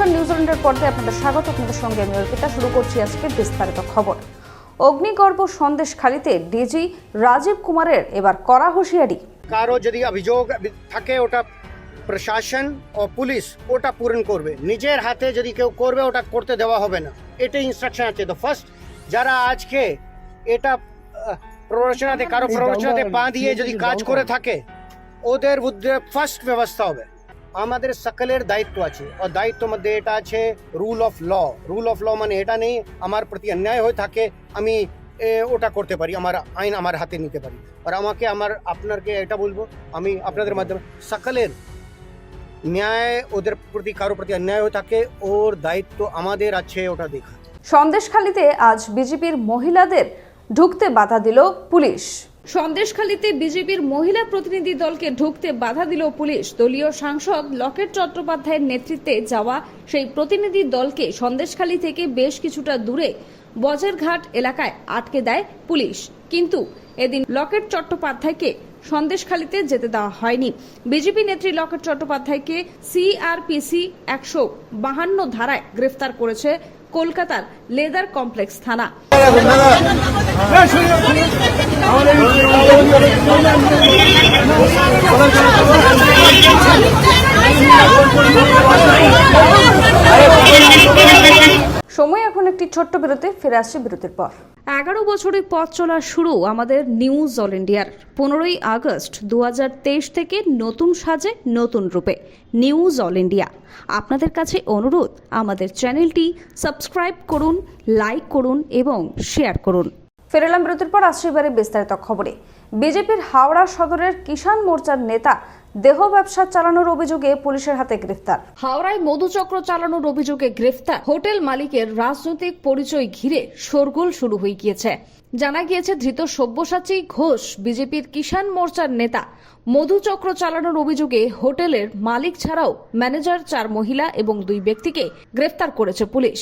নমস্কার নিউজিল্যান্ডের পর্দায় আপনাদের স্বাগত। আপনাদের সঙ্গে আমি অর্পিতা। শুরু করছি আজকে বিস্তারিত খবর। অগ্নিগর্ভ সন্দেশখালিতে ডিজি রাজীব কুমারের এবার কড়া হুঁশিয়ারি। কারও যদি অভিযোগ থাকে ওটা প্রশাসন ও পুলিশ ওটা পূরণ করবে। নিজের হাতে যদি কেউ করবে ওটা করতে দেওয়া হবে না। এটাই ইনস্ট্রাকশন আছে। তো ফার্স্ট যারা আজকে এটা প্ররোচনাতে কারও প্ররোচনাতে পা দিয়ে যদি কাজ করে থাকে ওদের বুদ্ধে ফার্স্ট ব্যবস্থা হবে। আমাদের সকলের দায়িত্ব আছে। ও দায়িত্ব মধ্যে এটা আছে rule of law rule of law মানে এটা নেই, আমার প্রতি অন্যায় হয়ে থাকে, আমি ওটা করতে পারি, আমার আইন আমার হাতে নিতে পারি। আর আমাকে আমার আপনাকে এটা বলব, আমি আপনাদের মাধ্যমে, সকলের ন্যায়, ওদের প্রতি কারও প্রতি অন্যায় হয়ে থাকে, ওর দায়িত্ব আমাদের আছে, ওটা দেখা। সন্দেশখালিতে আজ বিজেপির মহিলাদের ঢুকতে বাধা দিল পুলিশ। সন্দেশখালীতে বিজেপির মহিলা প্রতিনিধি দলকে ঢুকতে বাধা দিল পুলিশ। দলীয় সাংসদ লকেট চট্টোপাধ্যায়ের নেতৃত্বে যাওয়া সেই প্রতিনিধি দলকে সন্দেশখালী থেকে বেশ কিছুটা দূরে বজেরঘাট এলাকায় আটকে দেয় পুলিশ। কিন্তু এদিন লকেট চট্টোপাধ্যায়কে সন্দেশখালীতে যেতে দেওয়া হয়নি। বিজেপি নেত্রী লকেট চট্টোপাধ্যায়কে সিআরপিসি একশো বাহান্ন ধারায় গ্রেফতার করেছে কলকাতার লেদার কমপ্লেক্স থানা। সময় এখন একটি ছোট্ট বিরতি, ফিরে আসছে বিরতির পর। এগারো বছরের পথ চলা শুরু আমাদের নিউজ অল ইন্ডিয়ার। পনেরোই আগস্ট দু হাজার তেইশ থেকে নতুন সাজে নতুন রূপে নিউজ অল ইন্ডিয়া। আপনাদের কাছে অনুরোধ, আমাদের চ্যানেলটি সাবস্ক্রাইব করুন, লাইক করুন এবং শেয়ার করুন। ফিরে এলাম বিরতির পর আসছে এবারে বিস্তারিত খবরে। বিজেপির হাওড়া সদরের কিষাণ মোর্চার নেতা দেহ ব্যবসা চালানোর অভিযোগে পুলিশের হাতে গ্রেফতার। হাওড়ায় মধুচক্র চালানোর অভিযোগে গ্রেফতার। হোটেল মালিকের রাজনৈতিক পরিচয় ঘিরে শোরগোল শুরু হয়ে গিয়েছে। জানা গিয়েছে, ধৃত সব্যসাচী ঘোষ বিজেপির কিষাণ মোর্চার নেতা। মধুচক্র চালানোর অভিযোগে হোটেলের মালিক ছাড়াও ম্যানেজার চার মহিলা এবং দুই ব্যক্তিকে গ্রেফতার করেছে পুলিশ।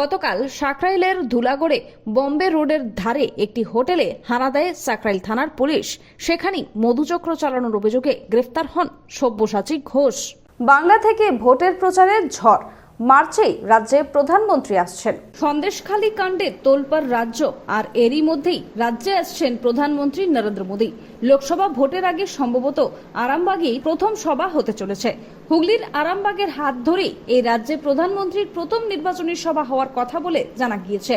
গতকাল সাকরাইলের ধুলাগড়ে বম্বে রোডের ধারে একটি হোটেলে হানা দেয় সাকরাইল থানার পুলিশ। সেখানেই মধুচক্র চালানোর অভিযোগে গ্রেফতার হন সব্যসাচী ঘোষ। বাংলা থেকে ভোটের প্রচারের ঝড়। মার্চেই রাজ্যে প্রধানমন্ত্রী আসছেন। সন্দেশখালী কাণ্ডে তোলপাড় রাজ্য আর এরই মধ্যেই রাজ্যে আসছেন প্রধানমন্ত্রী নরেন্দ্র মোদী। লোকসভা ভোটের আগে সম্ভবত আরামবাগেই প্রথম সভা হতে চলেছে। হুগলির আরামবাগের হাত ধরেই এই রাজ্যে প্রধানমন্ত্রীর প্রথম নির্বাচনী সভা হওয়ার কথা বলে জানা গিয়েছে।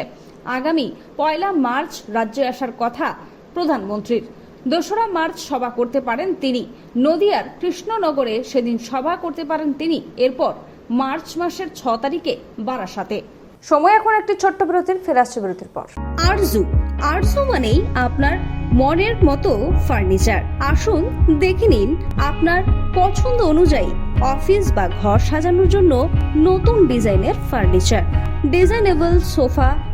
আগামী পয়লা মার্চ রাজ্যে আসার কথা প্রধানমন্ত্রীর। দোসরা মার্চ সভা করতে পারেন তিনি। নদিয়ার কৃষ্ণনগরে সেদিন সভা করতে পারেন তিনি। এরপর মার্চ মাসের ছ তারিখে বারাসাতে। সময় এখন একটি ছোট্ট বিরতির ফের আসছে বিরতির পর। আরজু। আরজু মানেই আপনার মনের মতো ফার্নিচার। আসুন দেখে নিন আপনার পছন্দ অনুযায়ী অফিস বা ঘর সাজানোর জন্য নতুন ডিজাইনের furniture. Designable sofa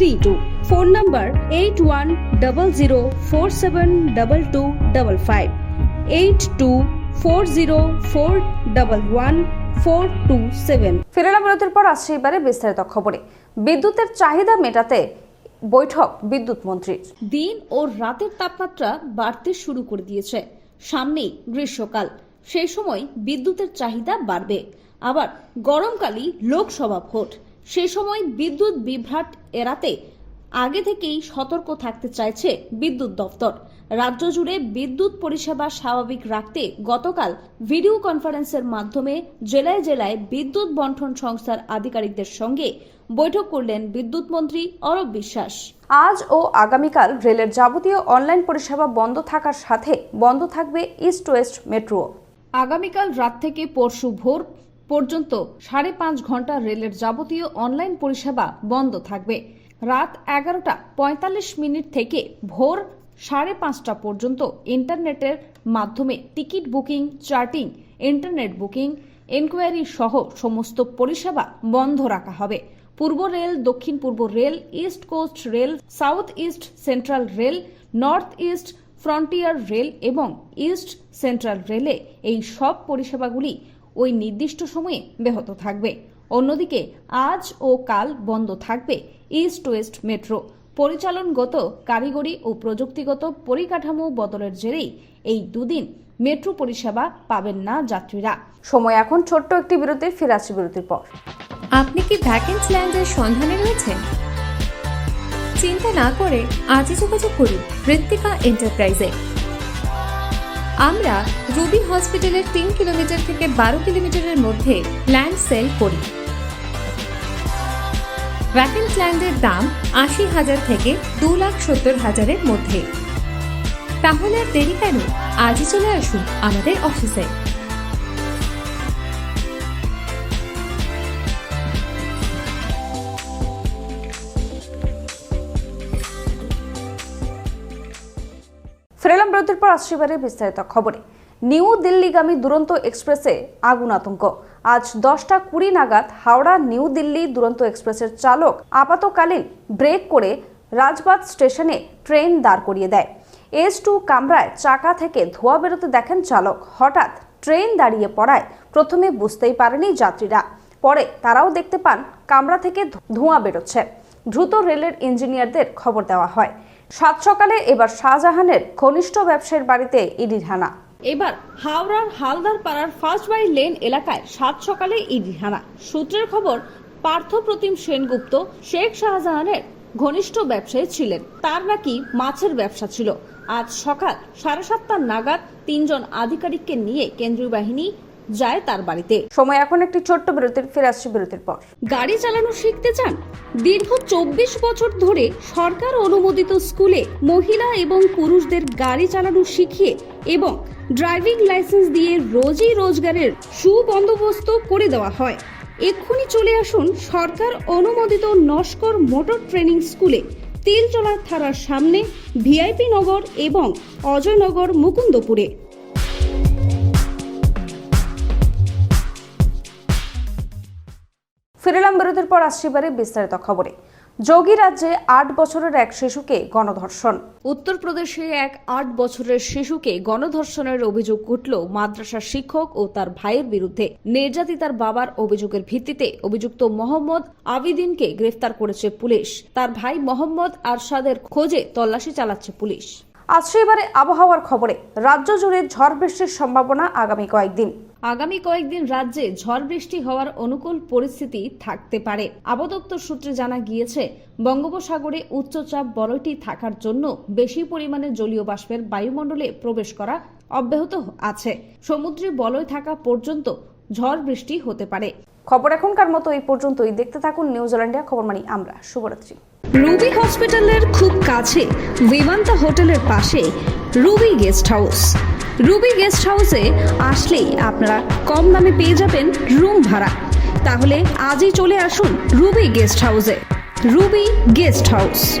three two phone number eight one double zero four seven double two double five eight two four zero four double one four two seven ফিরে এলাম বিরতির পর আসছে এবারে বিস্তারিত খবরে। বিদ্যুতের চাহিদা মেটাতে বৈঠক বিদ্যুৎ মন্ত্রীর। দিন ও রাতের তাপমাত্রা বাড়তে শুরু করে দিয়েছে। সামনেই গ্রীষ্মকাল। সেই সময় বিদ্যুতের চাহিদা বাড়বে। আবার গরমকালই লোকসভা ভোট। সেই সময় বিদ্যুৎ বিভ্রাট এড়াতে আগে থেকেই সতর্ক থাকতে চাইছে বিদ্যুৎ দফতর। রাজ্য জুড়ে বিদ্যুৎ পরিষেবা স্বাভাবিক রাখতে গতকাল ভিডিও কনফারেন্সের মাধ্যমে জেলায় জেলায় বিদ্যুৎ বন্টন সংস্থার আধিকারিকদের সঙ্গে বৈঠক করলেন বিদ্যুৎ মন্ত্রী অরব বিশ্বাস। আজ ও আগামীকাল রেলের যাবতীয় অনলাইন পরিষেবা বন্ধ থাকার সাথে বন্ধ থাকবে ইস্ট ওয়েস্ট মেট্রো। আগামীকাল রাত থেকে পরশু ভোর পর্যন্ত সাড়ে পাঁচ ঘণ্টা রেলের যাবতীয় অনলাইন পরিষেবা বন্ধ থাকবে। রাত এগারোটা পঁয়তাল্লিশ মিনিট থেকে ভোর সাড়ে পাঁচটা পর্যন্ত ইন্টারনেটের মাধ্যমে ticket booking, charting, internet booking, enquiry সহ সমস্ত পরিষেবা বন্ধ রাখা হবে। পূর্ব রেল, দক্ষিণ পূর্ব rail, east coast rail, south east central rail, north east frontier rail এবং ইস্ট সেন্ট্রাল রেলে এই সব পরিষেবাগুলি ওই নির্দিষ্ট সময়ে ব্যাহত থাকবে। অন্যদিকে আজ ও কাল বন্ধ থাকবে ইস্ট ওয়েস্ট মেট্রো। পরিচালনগত কারিগরি ও প্রযুক্তিগত পরিকাঠামো বদলের জেরেই এই দুদিন মেট্রো পরিষেবা পাবেন না যাত্রীরা। সময় এখন ছোট্ট একটি বিরতি ফিরে আসছে বিরতির পর। আপনি কি ভ্যাকেন্স ল্যান্ডের সন্ধানে রয়েছেন? চিন্তা না করে আজই যোগাযোগ করুন ঋত্বিকা এন্টারপ্রাইজে আমরা রুবি হসপিটালের তিন কিলোমিটার থেকে বারো কিলোমিটারের মধ্যে ল্যান্ড সেল করি। ভ্যাকেন্স ল্যান্ডের দাম আশি হাজার থেকে দু লাখ সত্তর হাজারের মধ্যে। তাহলে আর দেরি কেন? আজই চলে আসুন আমাদের অফিসে বিরতির পর আসছে বিস্তারিত খবরে। নিউ দিল্লিগামী দুরন্ত এক্সপ্রেসে আগুন আতঙ্ক। আজ দশটা কুড়ি নাগাদ হাওড়া নিউ দিল্লি দুরন্ত এক্সপ্রেসের চালক আপাতকালীন ব্রেক করে রাজবাদ স্টেশনে ট্রেন দাঁড় করিয়ে দেয়। এস টু কামরায় চাকা থেকে ধোঁয়া বেরোতে দেখেন চালক। হঠাৎ ট্রেন দাঁড়িয়ে পড়ায় প্রথমে বুঝতেই পারেনি যাত্রীরা। পরে তারাও দেখতে পান কামরা থেকে ধোঁয়া বেরোচ্ছে। দ্রুত রেলের ইঞ্জিনিয়ারদের খবর দেওয়া হয়। সাত সকালে এবার শাহজাহানের ঘনিষ্ঠ ব্যবসায়ীর বাড়িতে ইডির হানা। এবার হাওড়ার হালদার পাড়ার ফার্স্ট বাই লেন এলাকায় সাত সকালে ইডির হানা। সূত্রের খবর, পার্থ প্রতিম সেনগুপ্ত শেখ শাহজাহানের ঘনিষ্ঠ ব্যবসায়ী ছিলেন। তার নাকি মাছের ব্যবসা ছিল। আজ সকাল সাড়ে সাতটা নাগাদ তিনজন আধিকারিককে নিয়ে কেন্দ্রীয় বাহিনী যায় তার বাড়িতে। সময় এখন একটি ছোট্ট বিরতির ফিরে আসছে বিরতির পর। গাড়ি চালানো শিখতে চান? দীর্ঘ চব্বিশ বছর ধরে সরকার অনুমোদিত স্কুলে মহিলা এবং পুরুষদের গাড়ি চালানো শিখিয়ে এবং ড্রাইভিং লাইসেন্স দিয়ে রোজই রোজগারের সুবন্দোবস্ত করে দেওয়া হয়। এক্ষুনি চলে আসুন সরকার অনুমোদিত নস্কর মোটর ট্রেনিং স্কুলে তিলচলার থানার সামনে ভিআইপি নগর এবং অজয়নগর মুকুন্দপুরে। ফিরেলাম বিরতির পর আসছি এবারে বিস্তারিত খবরে। যোগী রাজ্যে আট বছরের এক শিশুকে গণধর্ষণ। উত্তরপ্রদেশে এক আট বছরের শিশুকে গণধর্ষণের অভিযোগ উঠল মাদ্রাসার শিক্ষক ও তার ভাইয়ের বিরুদ্ধে। নির্যাতিতার বাবার অভিযোগের ভিত্তিতে অভিযুক্ত মোহাম্মদ আবিদিনকে গ্রেফতার করেছে পুলিশ। তার ভাই মোহাম্মদ আরশাদের খোঁজে তল্লাশি চালাচ্ছে পুলিশ। আসছে এবারে আবহাওয়ার খবরে। রাজ্য জুড়ে ঝড় বৃষ্টির সম্ভাবনা আগামী কয়েকদিন। আগামী কয়েকদিন রাজ্যে ঝড় বৃষ্টি হওয়ার অনুকূল পরিস্থিতি থাকতে পারে। আবদপ্তর সূত্রে জানা গিয়েছে বঙ্গোপসাগরে উচ্চচাপ বলয়টি থাকার জন্য বেশি পরিমাণে জলীয় বাষ্পের বায়ুমণ্ডলে প্রবেশ করা অব্যাহত আছে। সমুদ্রে বলয় থাকা পর্যন্ত ঝড় বৃষ্টি হতে পারে। খবর এখনকার মতো এই পর্যন্তই। দেখতে থাকুন নিউজিল্যান্ডিয়া খবর মানি আমরা। শুভরাত্রি। রুবি হসপিটালের খুব কাছে বিমান্তা হোটেলের পাশে, Ruby Guest House. Ruby Guest হাউসে আসলেই আপনারা কম দামে পেয়ে যাবেন রুম ভাড়া। তাহলে আজই চলে আসুন রুবি গেস্ট হাউসে। Ruby guest house.